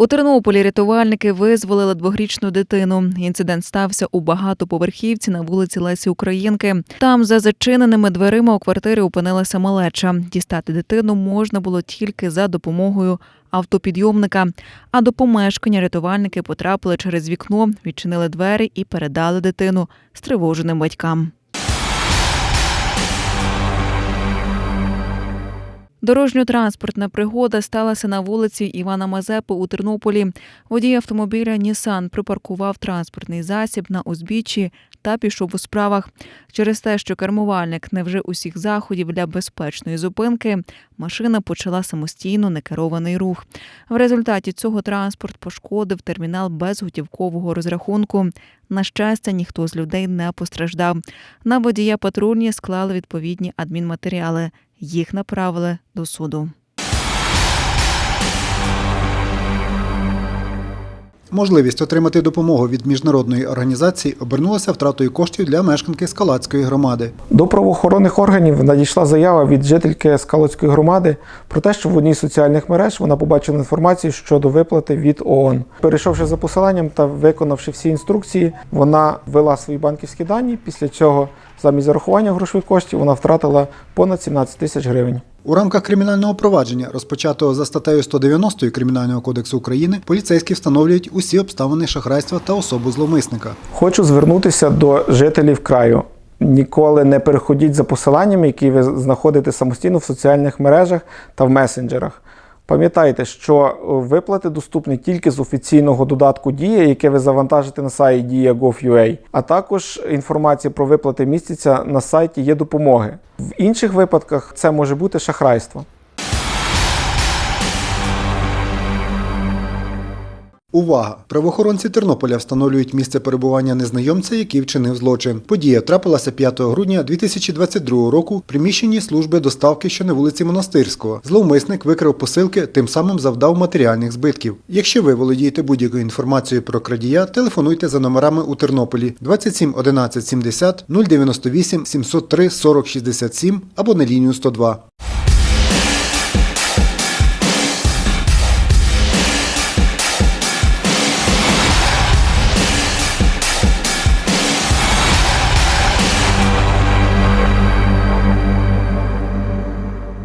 У Тернополі рятувальники визволили двохрічну дитину. Інцидент стався у багатоповерхівці на вулиці Лесі Українки. Там за зачиненими дверима у квартирі опинилася малеча. Дістати дитину можна було тільки за допомогою автопідйомника. А до помешкання рятувальники потрапили через вікно, відчинили двері і передали дитину стривоженим батькам. Дорожньо-транспортна пригода сталася на вулиці Івана Мазепи у Тернополі. Водій автомобіля Нісан припаркував транспортний засіб на узбіччі та пішов у справах. Через те, що кермувальник не вжив усіх заходів для безпечної зупинки, машина почала самостійно некерований рух. В результаті цього транспорт пошкодив термінал безготівкового розрахунку. На щастя, ніхто з людей не постраждав. На водія патрульні склали відповідні адмінматеріали. Їх направили до суду. Можливість отримати допомогу від міжнародної організації обернулася втратою коштів для мешканки Скалацької громади. До правоохоронних органів надійшла заява від жительки Скалоцької громади про те, що в одній з соціальних мереж вона побачила інформацію щодо виплати від ООН. Перейшовши за посиланням та виконавши всі інструкції, вона ввела свої банківські дані. Після цього, замість зарахування грошових коштів, вона втратила понад 17 тисяч гривень. У рамках кримінального провадження, розпочатого за статтею 190 Кримінального кодексу України, поліцейські встановлюють усі обставини шахрайства та особу зловмисника. Хочу звернутися до жителів краю. Ніколи не переходіть за посиланнями, які ви знаходите самостійно в соціальних мережах та в месенджерах. Пам'ятайте, що е, виплати доступні тільки з офіційного додатку Дія, яке ви завантажите на сайті Dія.gov.ua, а також інформація про виплати містяться на сайті є допомоги. В інших випадках це може бути шахрайство. Увага! Правоохоронці Тернополя встановлюють місце перебування незнайомця, який вчинив злочин. Подія трапилася 5 грудня 2022 року в приміщенні служби доставки, що на вулиці Монастирського. Зловмисник викрав посилки, тим самим завдав матеріальних збитків. Якщо ви володієте будь-якою інформацією про крадія, телефонуйте за номерами у Тернополі 27 11 70 098 703 40 67 або на лінію 102.